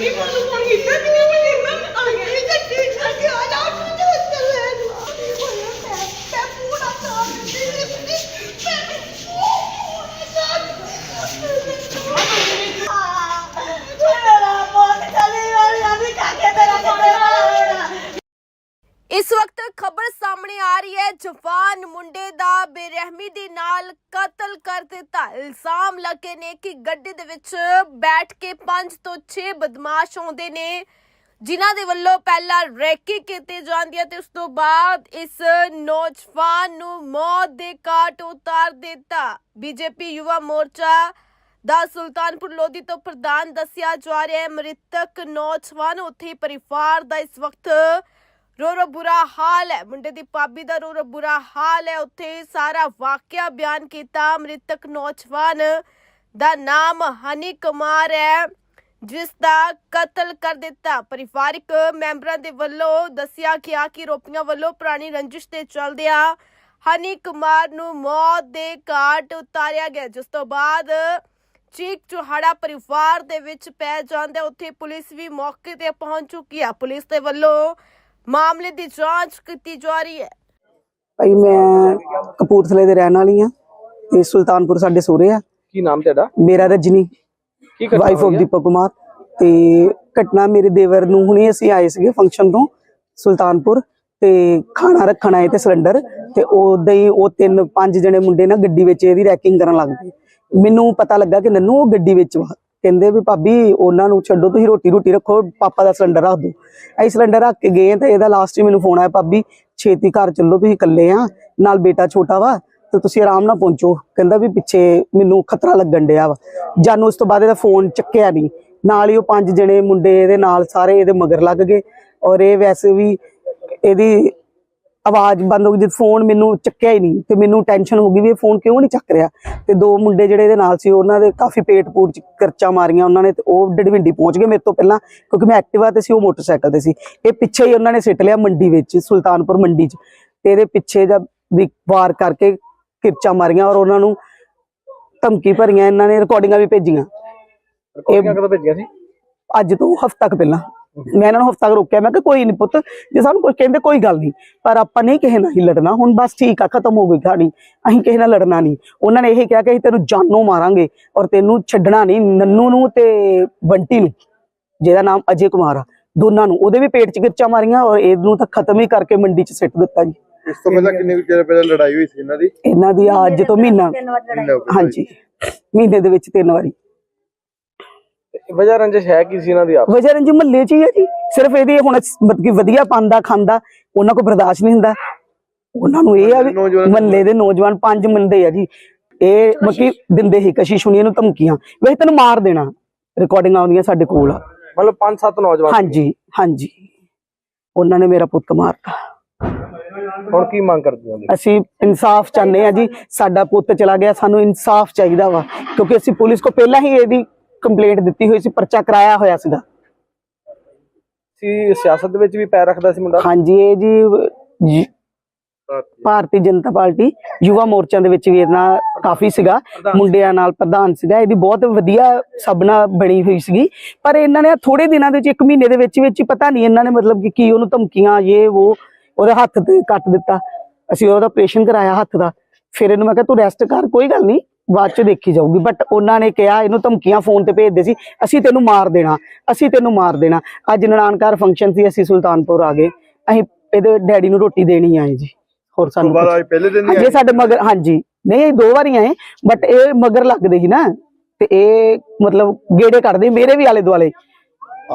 ਨਹੀਂ ਮੈਨੂੰ ਫੋਨ ਕੀਤਾ ਜਵਾਨ ਮੁੰਡੇ ਦਾ ਬੇਰਹਿਮੀ ਦੇ ਨਾਲ ਕਤਲ ਕਰ ਦਿੱਤਾ। ਇਲਜ਼ਾਮ ਲੱਗੇ ਨੇ ਕਿ ਗੱਡੀ ਦੇ ਵਿੱਚ ਬੈਠ ਕੇ 5 ਤੋਂ 6 ਬਦਮਾਸ਼ ਆਉਂਦੇ ਨੇ, ਜਿਨ੍ਹਾਂ ਦੇ ਵੱਲੋਂ ਪਹਿਲਾਂ ਰੈਕੀ ਕੀਤੀ ਜਾਂਦੀ ਹੈ ਤੇ ਉਸ ਤੋਂ ਬਾਅਦ ਇਸ ਨੌਜਵਾਨ ਨੂੰ ਮੌਤ ਦੇ ਘਾਟ ਉਤਾਰ ਦਿੱਤਾ। ਬੀਜੇਪੀ ਯੁਵਾ ਮੋਰਚਾ ਦਾ ਸੁਲਤਾਨਪੁਰ ਲੋਧੀ ਤੋਂ ਪ੍ਰਧਾਨ ਦੱਸਿਆ ਜਾ ਰਿਹਾ ਹੈ, ਮ੍ਰਿਤਕ ਨੌਜਵਾਨ ਉੱਥੇ ਪਰਿਵਾਰ ਦਾ ਇਸ ਵਕਤ ਰੋ ਰੋ ਬੁਰਾ ਹਾਲ ਹੈ। ਮੁੰਡੇ ਦੀ ਭਾਬੀ ਦਾ ਰੋ ਰੋ ਬੁਰਾ ਹਾਲ ਹੈ। ਉੱਥੇ ਸਾਰਾ ਵਾਕਿਆ ਬਿਆਨ ਕੀਤਾ ਮ੍ਰਿਤਕ ਨੌਜਵਾਨ ਦਾ ਨਾਮ ਹਨੀ ਕੁਮਾਰ ਹੈ, ਜਿਸ ਦਾ ਕਤਲ ਕਰ ਦਿੱਤਾ। ਪਰਿਵਾਰਿਕ ਮੈਂਬਰਾਂ ਦੇ ਵੱਲੋਂ ਦੱਸਿਆ ਗਿਆ ਕਿ ਰੋਪੀਆਂ ਵੱਲੋਂ ਪੁਰਾਣੀ ਰੰਜਿਸ਼ ਤੇ ਚੱਲਦਿਆਂ ਹਨੀ ਕੁਮਾਰ ਨੂੰ ਮੌਤ ਦੇ ਘਾਟ ਉਤਾਰਿਆ ਗਿਆ। ਜਿਸ ਤੋਂ ਬਾਅਦ ਚੀਕ ਚੁਹਾੜਾ ਪਰਿਵਾਰ ਦੇ ਵਿੱਚ ਪੈ ਜਾਂਦਾ ਉੱਥੇ ਪੁਲਿਸ ਵੀ ਮੌਕੇ ਤੇ ਪਹੁੰਚ ਚੁੱਕੀ ਹੈ। ਪੁਲਿਸ ਦੇ ਵੱਲੋਂ ਮਾਮਲੇ ਦੀ ਜਾਂਚ ਕੀਤੀ ਜਾ ਰਹੀ ਹੈ। ਭਾਈ ਮੈਂ ਕਪੂਰਥਲੇ ਦੇ ਰਹਿਣ ਵਾਲੀ ਆ ਤੇ ਸੁਲਤਾਨਪੁਰ ਸਾਡੇ ਸੋਹਰੇ ਆ। ਕੀ ਨਾਮ ਤੁਹਾਡਾ? ਮੇਰਾ ਰਜਨੀ। ਕੀ ਘਟਨਾ ਵਾਈਫ ਆਫ ਹੋਈ ਆ? ਦੀਪਕ ਕੁਮਾਰ ਤੇ ਘਟਨਾ ਮੇਰੇ ਦੇਵਰ ਨੂੰ ਹੁਣੇ ਅਸੀਂ ਆਏ ਸੀਗੇ ਫੰਕਸ਼ਨ ਤੋਂ ਸੁਲਤਾਨਪੁਰ। ਤੇ ਖਾਣਾ ਰੱਖਣ ਆਏ ਤੇ ਸਿਲੰਡਰ। ਤੇ ਉਦਾਂ ਹੀ ਉਹ ਤਿੰਨ ਪੰਜ ਜਣੇ ਮੁੰਡੇ ਨਾ ਗੱਡੀ ਵਿੱਚ ਇਹਦੀ ਰੈਕਿੰਗ ਕਰਨ ਲੱਗ ਪਏ। ਮੈਨੂੰ ਪਤਾ ਲੱਗਾ ਕਿ ਨੰਨੂ ਉਹ ਗੱਡੀ ਵਿੱਚ ਵਾ ਕਹਿੰਦੇ ਵੀ ਭਾਬੀ ਉਹਨਾਂ ਨੂੰ ਛੱਡੋ, ਤੁਸੀਂ ਰੋਟੀ ਰੋਟੀ ਰੱਖੋ, ਪਾਪਾ ਦਾ ਸਿਲੰਡਰ ਰੱਖ ਦਿਓ ਅਸੀਂ ਸਿਲੰਡਰ ਰੱਖ ਕੇ ਗਏ ਤਾਂ ਇਹਦਾ ਲਾਸਟ ਹੀ ਮੈਨੂੰ ਫੋਨ ਆਇਆ, ਭਾਬੀ, ਛੇਤੀ ਘਰ ਚੱਲੋ, ਤੁਸੀਂ ਇਕੱਲੇ ਆ, ਨਾਲ ਬੇਟਾ ਛੋਟਾ ਵਾ, ਤੇ ਤੁਸੀਂ ਆਰਾਮ ਨਾਲ ਪਹੁੰਚੋ। ਕਹਿੰਦਾ ਵੀ ਪਿੱਛੇ ਮੈਨੂੰ ਖਤਰਾ ਲੱਗਣ ਡਿਆ ਵਾ। ਜਾਨੂੰ ਉਸ ਤੋਂ ਬਾਅਦ ਇਹਦਾ ਫੋਨ ਚੱਕਿਆ ਨਹੀਂ। ਨਾਲ ਹੀ ਉਹ ਪੰਜ ਜਣੇ ਮੁੰਡੇ ਇਹਦੇ ਨਾਲ ਸਾਰੇ ਇਹਦੇ ਮਗਰ ਲੱਗ ਗਏ। ਔਰ ਇਹ ਵੈਸੇ ਵੀ ਇਹਦੀ ਆਵਾਜ਼ ਬੰਦ ਹੋ ਗਈ ਜਦ ਫੋਨ ਮੈਨੂੰ ਚੱਕਿਆ ਹੀ ਨਹੀਂ ਤੇ ਮੈਨੂੰ ਟੈਨਸ਼ਨ ਹੋ ਗਈ ਵੀ ਇਹ ਫੋਨ ਕਿਉਂ ਨਹੀਂ ਚੱਕ ਰਿਹਾ? ਤੇ ਦੋ ਮੁੰਡੇ ਜਿਹੜੇ ਇਹਦੇ ਨਾਲ ਸੀ ਉਹਨਾਂ ਦੇ ਕਾਫੀ ਪੇਟ ਪੂਰ ਚ ਕਰਚਾ ਮਾਰੀਆਂ ਉਹਨਾਂ ਨੇ ਤੇ ਉਹ ਡੜਵਿੰਡੀ ਪਹੁੰਚ ਗਏ ਮੇਰੇ ਤੋਂ ਪਹਿਲਾਂ ਕਿਉਂਕਿ ਮੈਂ ਐਕਟਿਵਾ ਤੇ ਸੀ ਉਹ ਮੋਟਰਸਾਈਕਲ ਤੇ ਸੀ। ਇਹ ਪਿੱਛੇ ਹੀ ਉਹਨਾਂ ਨੇ ਸਿੱਟ ਲਿਆ ਮੰਡੀ ਵਿੱਚ ਸੁਲਤਾਨਪੁਰ ਮੰਡੀ 'ਚ। ਤੇ ਇਹਦੇ ਪਿੱਛੇ ਜਦ ਵੀ ਵਾਰ ਕਰਕੇ ਕਿਰਚਾ ਮਾਰੀਆਂ ਔਰ ਉਹਨਾਂ ਨੂੰ ਧਮਕੀ ਭਰੀਆਂ ਇਹਨਾਂ ਨੇ ਰਿਕਾਰਡਿੰਗਾਂ ਵੀ ਭੇਜੀਆਂ। ਰਿਕਾਰਡਿੰਗਾਂ ਕਦੋਂ ਭੇਜੀਆਂ ਸੀ? ਅੱਜ ਤੋਂ ਹਫ਼ਤਾ ਕੁ ਪਹਿਲਾਂ। ਮੈਂ ਇਹਨਾਂ ਨੂੰ ਹਫ਼ਤਾ ਰੋਕਿਆ ਮੈਂ ਕਿ ਕੋਈ ਨਹੀਂ ਪੁੱਤ ਜੇ ਸਾਨੂੰ ਕੁਝ ਕਹਿੰਦੇ ਕੋਈ ਗੱਲ ਨਹੀਂ ਪਰ ਆਪਾਂ ਨਹੀਂ ਕਿਸੇ ਨਾਲ ਹੀ ਲੜਨਾ ਹੁਣ ਬਸ ਠੀਕ ਆ ਖਤਮ ਹੋ ਗਈ ਕਹਾਣੀ। ਅਸੀਂ ਕਿਸੇ ਨਾਲ ਲੜਨਾ ਨਹੀਂ ਉਹਨਾਂ ਨੇ ਇਹ ਕਿਹਾ ਕਿ ਅਸੀਂ ਤੈਨੂੰ ਜਾਨੋਂ ਮਾਰਾਂਗੇ ਔਰ ਤੈਨੂੰ ਛੱਡਣਾ ਨਹੀਂ ਨੰਨੂ ਨੂੰ ਤੇ ਬੰਟੀ ਨੂੰ ਜਿਹਦਾ ਨਾਮ ਅਜੇ ਕੁਮਾਰ ਆ ਦੋਨਾਂ ਨੂੰ। ਉਹਦੇ ਵੀ ਪੇਟ 'ਚ ਗਿਰਚਾਂ ਮਾਰੀਆਂ ਔਰ ਇਹਨੂੰ ਤਾਂ ਖਤਮ ਹੀ ਕਰਕੇ ਮੰਡੀ 'ਚ ਸਿੱਟ ਦਿੱਤਾ ਜੀ। ਇਸ ਤੋਂ ਪਹਿਲਾਂ ਕਿੰਨੇ ਚਿਰ ਪਹਿਲਾਂ ਲੜਾਈ ਹੋਈ ਸੀ ਇਹਨਾਂ ਦੀ? ਇਹਨਾਂ ਦੀ ਅੱਜ ਤੋਂ ਮਹੀਨਾ। ਹਾਂਜੀ। ਮਹੀਨੇ ਦੇ ਵਿੱਚ ਤਿੰਨ ਵਾਰੀ। ਵਜ੍ਹਾ ਰੰਜਿਸ਼ ਹੈ ਕੀ ਸੀ ਇਹਨਾਂ ਦੀ ਆਪ? ਵਜ੍ਹਾ ਰੰਜੀ ਮਹੱਲੇ 'ਚ ਹੀ ਹੈ ਜੀ। ਸਿਰਫ ਇਹਦੀ ਹੁਣ ਮਤਲਬ ਕਿ ਵਧੀਆ ਪਾਉਂਦਾ ਖਾਂਦਾ ਉਹਨਾਂ ਕੋ ਬਰਦਾਸ਼ਤ ਨਹੀਂ ਹੁੰਦਾ। ਉਹਨਾਂ ਨੂੰ ਇਹ ਆ ਵੀ ਨੌਜਵਾਨ- ਮਹੱਲੇ ਦੇ ਨੌਜਵਾਨ ਪੰਜ ਬੰਦੇ ਆ ਜੀ। ਇਹ ਮਤਲਬ ਕਿ ਦਿੰਦੇ ਹੀ ਕਸ਼ਿਸ਼ ਹੁਣੀ ਇਹਨੂੰ ਧਮਕੀਆਂ। ਵੈਸੇ ਤੈਨੂੰ ਮਾਰ ਦੇਣਾ ਰਿਕਾਰਡਿੰਗ ਆਉਂਦੀਆਂ ਸਾਡੇ ਕੋਲ ਆ। ਮਤਲਬ ਪੰਜ ਸੱਤ ਨੌਜਵਾਨ ਹਾਂਜੀ ਹਾਂਜੀ। ਉਹਨਾਂ ਨੇ ਮੇਰਾ ਪੁੱਤ ਮਾਰਤਾ। ਹੁਣ ਕੀ ਮੰਗ ਕਰਦੇ ਹੋ ਅਸੀਂ ਇਨਸਾਫ ਚਾਹੁੰਦੇ ਆ ਜੀ। ਸਾਡਾ ਪੁੱਤ ਚਲਾ ਗਿਆ ਸਾਨੂੰ ਇਨਸਾਫ ਚਾਹੀਦਾ ਵਾ। ਕਿਉਂਕਿ ਅਸੀਂ ਪੁਲਿਸ ਕੋ ਪਹਿਲਾਂ ਹੀ ਇਹਦੀ ਕੰਪਲੇਂਟ ਦਿੱਤੀ ਹੋਈ ਸੀ ਪਰਚਾ ਕਰਾਇਆ ਹੋਇਆ ਸੀਗਾ। ਸੀ ਸਿਆਸਤ ਦੇ ਵਿੱਚ ਵੀ ਪੈਰ ਰੱਖਦਾ ਸੀ ਮੁੰਡਾ? ਹਾਂਜੀ ਇਹ ਜੀ ਭਾਰਤੀ। ਜਨਤਾ ਪਾਰਟੀ ਯੁਵਾ ਮੋਰਚਾ ਦੇ ਵਿੱਚ ਵੀ ਇਹਨਾਂ ਕਾਫੀ ਸੀਗਾ। ਮੁੰਡਿਆਂ ਨਾਲ ਪ੍ਰਧਾਨ ਸੀਗਾ। ਇਹਦੀ ਬਹੁਤ ਵਧੀਆ ਸਭਨਾ ਬਣੀ ਹੋਈ ਸੀਗੀ। ਪਰ ਇਹਨਾਂ ਨੇ ਥੋੜੇ ਦਿਨਾਂ ਦੇ ਵਿੱਚ ਇੱਕ ਮਹੀਨੇ ਦੇ ਵਿੱਚ ਵਿੱਚ ਪਤਾ ਨਹੀਂ ਇਹਨਾਂ ਨੇ ਮਤਲਬ ਕਿ ਕੀ ਉਹਨੂੰ ਧਮਕੀਆਂ ਇਹ ਉਹ ਉਹਦੇ ਹੱਥ ਤੇ ਕੱਟ ਦਿੱਤਾ। ਅਸੀਂ ਉਹਦਾ ਆਪਰੇਸ਼ਨ ਕਰਾਇਆ ਹੱਥ ਦਾ। ਫਿਰ ਇਹਨੂੰ ਮੈਂ ਕਿਹਾ ਤੂੰ ਰੈਸਟ ਕਰ ਕੋਈ ਗੱਲ ਨਹੀਂ। ਬਾਅਦ ਚ ਦੇਖੀ ਜਾਊਗੀ ਬਟ ਉਹਨਾਂ ਨੇ ਕਿਹਾ ਇਹਨੂੰ ਧਮਕੀਆਂ ਫੋਨ ਤੇ ਭੇਜਦੇ ਸੀ ਅਸੀਂ ਤੈਨੂੰ ਮਾਰ ਦੇਣਾ ਅਸੀਂ ਤੈਨੂੰ ਮਾਰ ਦੇਣਾ। ਅੱਜ ਨਨਾਣਕਾਰ ਫੰਕਸ਼ਨ ਸੀ ਅਸੀਂ ਸੁਲਤਾਨਪੁਰ ਆ ਗਏ ਅਸੀਂ ਇਹਦੇ ਡੈਡੀ ਨੂੰ ਰੋਟੀ ਦੇਣੀ ਆਏ ਜੀ ਹੋਰ ਸਾਨੂੰ ਬਾਅਦ ਕੁਛ- ਅੱਜ ਪਹਿਲੇ ਦਿਨ ਹੀ ਹਾਂਜੀ ਸਾਡੇ ਮਗਰ ਹਾਂਜੀ ਨਹੀਂ ਇਹ ਦੋ ਵਾਰੀ ਆਏ ਬਟ ਇਹ ਮਗਰ ਲੱਗਦੇ ਸੀ ਨਾ ਤੇ ਇਹ ਮਤਲਬ ਗੇੜੇ ਕੱਢਦੇ ਮੇਰੇ ਵੀ ਆਲੇ ਦੁਆਲੇ।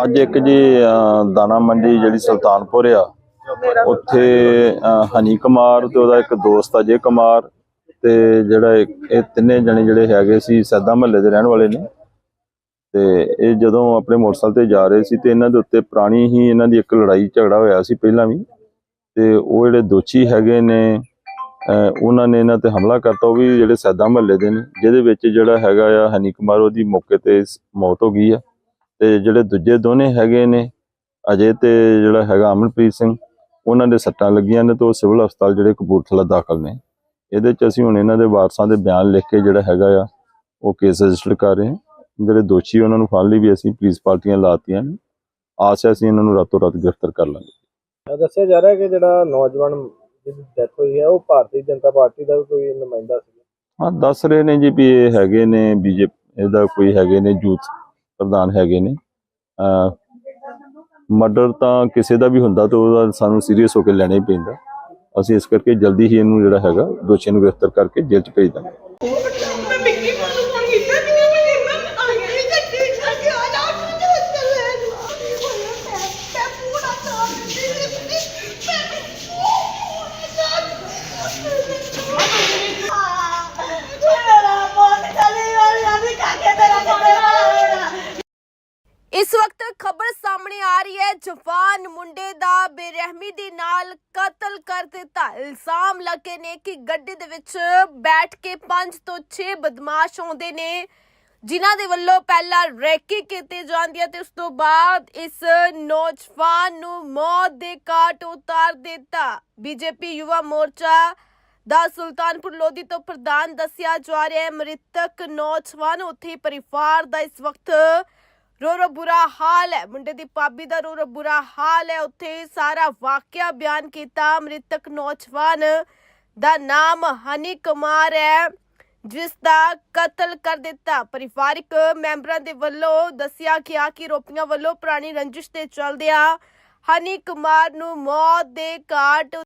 ਅੱਜ ਇੱਕ ਜੀ ਦਾਣਾ ਮੰਡੀ ਜਿਹੜੀ ਸੁਲਤਾਨਪੁਰ ਆ ਉੱਥੇ ਹਨੀ ਕੁਮਾਰ ਤੇ ਉਹਦਾ ਇੱਕ ਦੋਸਤ ਅਜੇ ਕੁਮਾਰ ਤੇ ਜਿਹੜਾ ਇਹ ਤਿੰਨੇ ਜਣੇ ਜਿਹੜੇ ਹੈਗੇ ਸੀ ਸੈਦਾ ਮਹੱਲੇ ਦੇ ਰਹਿਣ ਵਾਲੇ ਨੇ। ਤੇ ਇਹ ਜਦੋਂ ਆਪਣੇ ਮੋਟਰਸਾਈਕਲ ਤੇ ਜਾ ਰਹੇ ਸੀ ਤੇ ਇਹਨਾਂ ਦੇ ਉੱਤੇ ਪੁਰਾਣੀ ਹੀ ਇਹਨਾਂ ਦੀ ਇੱਕ ਲੜਾਈ ਝਗੜਾ ਹੋਇਆ ਸੀ ਪਹਿਲਾਂ ਵੀ। ਤੇ ਉਹ ਜਿਹੜੇ ਦੋਸ਼ੀ ਹੈਗੇ ਨੇ ਉਹਨਾਂ ਨੇ ਇਹਨਾਂ ਤੇ ਹਮਲਾ ਕਰਤਾ, ਉਹ ਵੀ ਜਿਹੜੇ ਸੈਦਾ ਮਹੱਲੇ ਦੇ ਨੇ, ਜਿਹਦੇ ਵਿੱਚ ਜਿਹੜਾ ਹੈਗਾ ਆ ਹਨੀ ਕੁਮਾਰ, ਉਹਦੀ ਮੌਕੇ ਤੇ ਮੌਤ ਹੋ ਗਈ ਆ। ਤੇ ਜਿਹੜੇ ਦੂਜੇ ਦੋਨੇ ਹੈਗੇ ਨੇ, ਅਜੇ ਤੇ ਜਿਹੜਾ ਹੈਗਾ ਅਮਨਪ੍ਰੀਤ ਸਿੰਘ, ਉਹਨਾਂ ਦੇ ਸੱਟਾਂ ਲੱਗੀਆਂ ਨੇ ਤੇ ਉਹ ਸਿਵਲ ਹਸਪਤਾਲ ਜਿਹੜੇ ਕਪੂਰਥਲਾ ਦਾਖਲ ਨੇ। ਇਹਦੇ ਚ ਅਸੀਂ ਹੁਣ ਇਹਨਾਂ ਦੇ ਵਾਰਸਾਂ ਦੇ ਬਿਆਨ ਲਿਖ ਕੇ ਜਿਹੜਾ ਹੈਗਾ ਆ ਉਹ ਕੇਸ ਰਜਿਸਟਰ ਕਰ ਰਹੇ ਹਾਂ। ਜਿਹੜੇ ਦੋਸ਼ੀ ਉਹਨਾਂ ਨੂੰ ਫੜਨ ਲਈ ਵੀ ਅਸੀਂ ਪੁਲਿਸ ਪਾਰਟੀਆਂ ਲਾਤੀਆਂ ਨੇ। ਆਸ ਹੈ ਅਸੀਂ ਇਹਨਾਂ ਨੂੰ ਰਾਤੋਂ ਰਾਤ ਗ੍ਰਿਫਤਾਰ ਕਰ ਲਾਂਗੇ। ਦੱਸਿਆ ਜਾ ਰਿਹਾ ਕਿ ਜਿਹੜਾ ਨੌਜਵਾਨ ਜਿਹਦੀ ਡੈਥ ਹੋਈ ਹੈ ਉਹ ਭਾਰਤੀ ਜਨਤਾ ਪਾਰਟੀ ਦਾ ਕੋਈ ਨੁਮਾਇੰਦਾ ਸੀ ਹਾਂ ਦੱਸ ਰਹੇ ਨੇ ਜੀ ਵੀ ਇਹ ਹੈਗੇ ਨੇ ਬੀਜੇਪੀ ਇਹਦਾ ਕੋਈ ਹੈਗੇ ਨੇ ਯੂਥ ਪ੍ਰਧਾਨ ਹੈਗੇ ਨੇ। ਮਰਡਰ ਤਾਂ ਕਿਸੇ ਦਾ ਵੀ ਹੁੰਦਾ ਤਾਂ ਉਹਦਾ ਸਾਨੂੰ ਸੀਰੀਅਸ ਹੋ ਕੇ ਲੈਣਾ ਹੀ ਪੈਂਦਾ। ਅਸੀਂ ਇਸ ਕਰਕੇ ਜਲਦੀ ਹੀ ਇਹਨੂੰ ਜਿਹੜਾ ਹੈਗਾ ਦੋਸ਼ੀ ਨੂੰ ਗ੍ਰਿਫਤਾਰ ਕਰਕੇ ਜੇਲ੍ਹ 'ਚ ਭੇਜ ਦਾਂਗੇ। ਜਵਾਨ ਮੁੰਡੇ ਦਾ ਬੇਰਹਿਮੀ ਦੇ ਨਾਲ ਕਤਲ ਕਰ ਦਿੱਤਾ। ਇਲਜ਼ਾਮ ਲੱਗੇ ਨੇ ਕਿ ਗੱਡੀ ਦੇ ਵਿੱਚ ਬੈਠ ਕੇ 5 ਤੋਂ 6 ਬਦਮਾਸ਼ ਆਉਂਦੇ ਨੇ, ਜਿਨ੍ਹਾਂ ਦੇ ਵੱਲੋਂ ਪਹਿਲਾਂ ਰੈਕੀ ਕੀਤੀ ਜਾਂਦੀ ਹੈ ਤੇ ਉਸ ਤੋਂ ਬਾਅਦ ਇਸ ਨੌਜਵਾਨ ਨੂੰ ਮੌਤ ਦੇ ਘਾਟ ਉਤਾਰ ਦਿੱਤਾ। ਬੀਜੇਪੀ ਯੁਵਾ ਮੋਰਚਾ ਦਾ ਸੁਲਤਾਨਪੁਰ ਲੋਧੀ ਤੋਂ ਪ੍ਰਧਾਨ ਦੱਸਿਆ ਜਾ ਰਿਹਾ ਹੈ, ਮ੍ਰਿਤਕ ਨੌਜਵਾਨ ਉੱਥੇ ਪਰਿਵਾਰ ਦਾ ਇਸ ਵਕਤ ਰੋ ਰੋ ਬੁਰਾ ਹਾਲ ਹੈ। ਮੁੰਡੇ ਦੀ ਭਾਬੀ ਦਾ ਰੋ ਰੋ ਬੁਰਾ ਹਾਲ ਹੈ। ਉੱਥੇ ਸਾਰਾ ਵਾਕਿਆ ਬਿਆਨ ਕੀਤਾ ਮ੍ਰਿਤਕ ਨੌਜਵਾਨ ਦਾ ਨਾਮ ਹਨੀ ਕੁਮਾਰ ਹੈ, ਜਿਸ ਦਾ ਕਤਲ ਕਰ ਦਿੱਤਾ। ਪਰਿਵਾਰਿਕ ਮੈਂਬਰਾਂ ਦੇ ਵੱਲੋਂ ਦੱਸਿਆ ਗਿਆ ਕਿ ਰੋਪੀਆਂ ਵੱਲੋਂ ਪੁਰਾਣੀ ਰੰਜਿਸ਼ ਦੇ ਚਲਦਿਆਂ ਹਨੀ ਕੁਮਾਰ ਨੂੰ ਮੌਤ ਦੇ ਘਾਟ